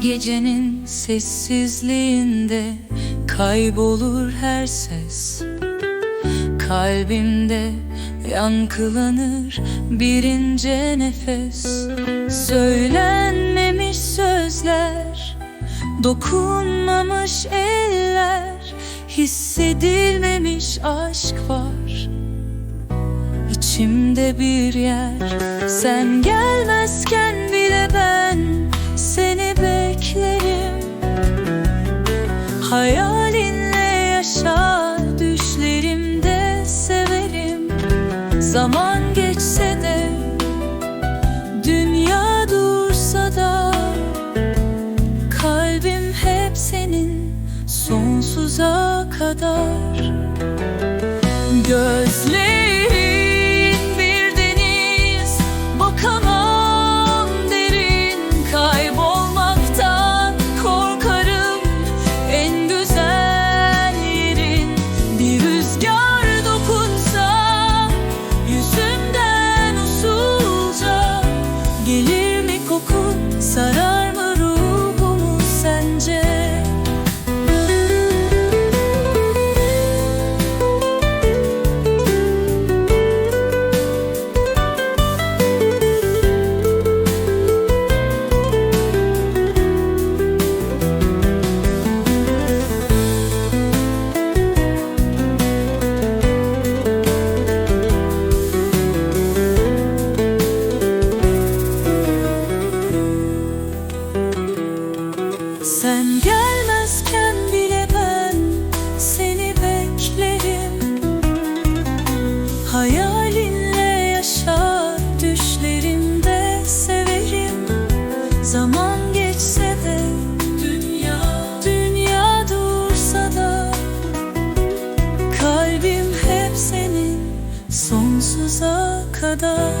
Gecenin sessizliğinde kaybolur her ses. Kalbimde yankılanır bir ince nefes. Söylenmemiş sözler Dokunmamış eller. Hissedilmemiş aşk var. İçimde bir yer Sen gelmezken Zaman geçse de Dünya dursa da Kalbim hep senin Sonsuza kadar. Gözlerin Sen gelmezken bile ben seni beklerim. Hayalinle yaşa düşlerimde severim. Zaman geçse de dünya dünya dursa da Kalbim hep senin sonsuza kadar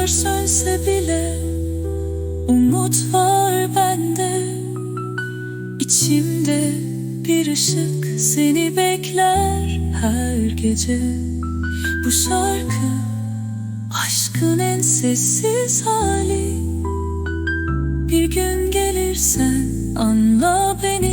Yıldızlar sönse bile Umut var bende. İçimde bir ışık seni bekler her gece. Bu şarkı aşkın en sessiz hali. Bir gün gelirsen anla beni